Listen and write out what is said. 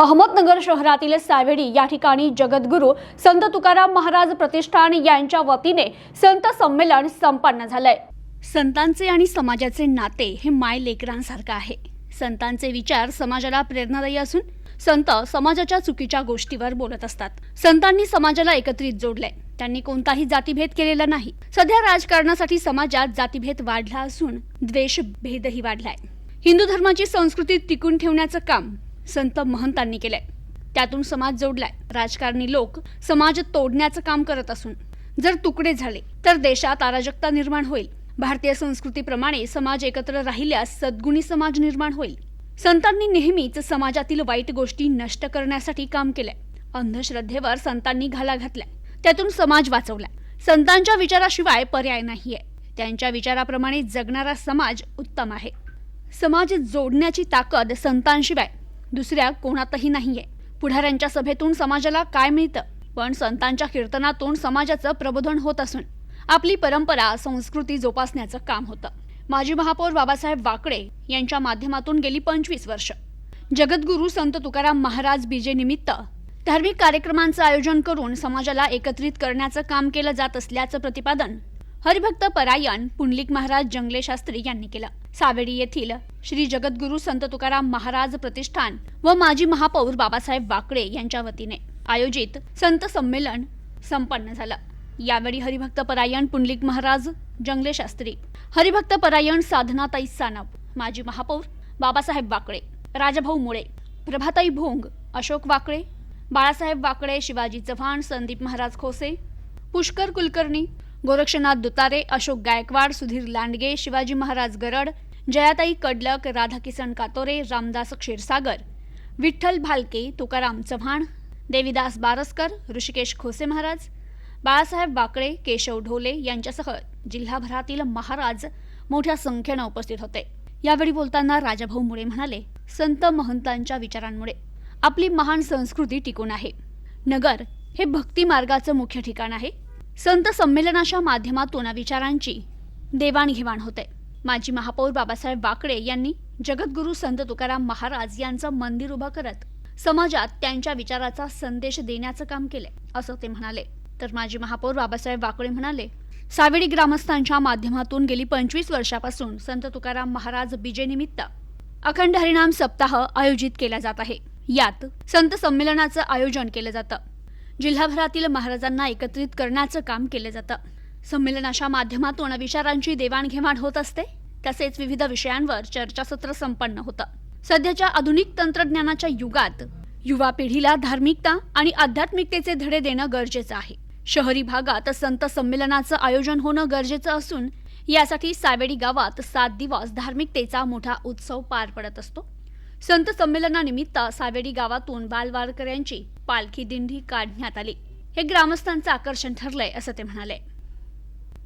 अहमदनगर शहरातील सावेडी या ठिकाणी जगद्गुरू संत तुकाराम महाराज प्रतिष्ठान यांच्या वतीने संत संमेलन संपन्न झालंय. संतांचे आणि समाजाचे नाते हे माय लेकरांसारखं आहे. संतांचे विचार समाजाला प्रेरणादायी असून संत समाजाच्या चुकीच्या गोष्टीवर बोलत असतात. संतांनी समाजाला एकत्रित जोडलंय. त्यांनी कोणताही जातीभेद केलेला नाही. सध्या राजकारणासाठी समाजात जातीभेद वाढला असून द्वेष भेदही वाढलाय. हिंदू धर्माची संस्कृती टिकून ठेवण्याचं काम संत महंतांनी केलंय. त्यातून समाज जोडलाय. राजकारणी लोक समाज तोडण्याचं काम करत असून जर तुकडे झाले तर देशात अराजकता निर्माण होईल. भारतीय संस्कृतीप्रमाणे समाज एकत्र राहिल्यास सद्गुणी समाज निर्माण होईल. संतांनी नेहमीच समाजातील वाईट गोष्टी नष्ट करण्यासाठी काम केलंय. अंधश्रद्धेवर संतांनी घाला घातलाय. त्यातून समाज वाचवलाय. संतांच्या विचाराशिवाय पर्याय नाहीये. त्यांच्या विचाराप्रमाणे जगणारा समाज उत्तम आहे. समाज जोडण्याची ताकद संतांशिवाय दुसऱ्या कोणातही नाहीये. पुढाऱ्यांच्या सभेतून समाजाला काय मिळतं? पण संतांच्या कीर्तनातून समाजाचं प्रबोधन होत असून आपली परंपरा संस्कृती जोपासण्याचं काम होतं. माजी महापौर बाबासाहेब वाकडे यांच्या माध्यमातून गेली पंचवीस वर्ष. जगद्गुरू संत तुकाराम महाराज बीजे निमित्त धार्मिक कार्यक्रमांचं आयोजन करून समाजाला एकत्रित करण्याचं काम केलं जात असल्याचं प्रतिपादन हरिभक्त परायण पुंडलिक महाराज जंगले शास्त्री यांनी केलं. सावेडी येथील श्री जगद्गुरू संत तुकाराम महाराज प्रतिष्ठान व माजी महापौर बाबासाहेब वाकडे यांच्या वतीने आयोजित संत संमेलन संपन्न झालं. यावेळी हरिभक्त परायण पुंडलिक महाराज जंगले शास्त्री हरिभक्त परायण साधनाताई सानप माजी महापौर बाबासाहेब वाकडे राजभाऊ मुळे प्रभाताई भोंग अशोक वाकडे बाळासाहेब वाकडे शिवाजी चव्हाण संदीप महाराज खोसे पुष्कर कुलकर्णी गोरक्षनाथ दुतारे अशोक गायकवाड सुधीर लांडगे शिवाजी महाराज गरड जयाताई कडलक राधाकिसन कातोरे रामदास क्षीरसागर विठ्ठल भालके तुकाराम चव्हाण देविदास बारसकर ऋषिकेश खोसे महाराज बाळासाहेब वाकळे केशव ढोले यांच्यासह जिल्हाभरातील महाराज मोठ्या संख्येनं उपस्थित होते. यावेळी बोलताना राजाभाऊ मुळे म्हणाले संत महंतांच्या विचारांमुळे आपली महान संस्कृती टिकून आहे. नगर हे भक्ती मार्गाचं मुख्य ठिकाण आहे. संत संमेलनाच्या माध्यमातून विचारांची देवाणघेवाण होते. माजी महापौर बाबासाहेब वाकडे यांनी जगद्गुरू संत तुकाराम महाराज यांचं मंदिर उभं करत समाजात त्यांच्या विचाराचा संदेश देण्याचं काम केले असं ते म्हणाले. तर माजी महापौर बाबासाहेब वाकडे म्हणाले सावेडी ग्रामस्थांच्या माध्यमातून गेली पंचवीस वर्षापासून संत तुकाराम महाराज बीजेनिमित्त अखंड हरिनाम सप्ताह आयोजित केला जात आहे. यात संत संमेलनाचं आयोजन केलं जातं. जिल्हाभरातील महाराजांना एकत्रित करण्याचं काम केलं जातं. संमेलनाच्या माध्यमातून विचारांची देवाणघेवाण होत असते. तसेच विविध विषयांवर चर्चासत्र संपन्न होतं. सध्याच्या आधुनिक तंत्रज्ञानाच्या युगात युवा पिढीला धार्मिकता आणि आध्यात्मिकतेचे धडे देणं गरजेचं आहे. शहरी भागात संत संमेलनाचं आयोजन होणं गरजेचं असून यासाठी सावेडी गावात सात दिवस धार्मिकतेचा मोठा उत्सव पार पडत असतो. संत संमेलनानिमित्त सावेडी गावातून बालवारकऱ्यांची पालखी दिंडी काढण्यात आली. हे ग्रामस्थांचं आकर्षण ठरलंय असं ते म्हणाले.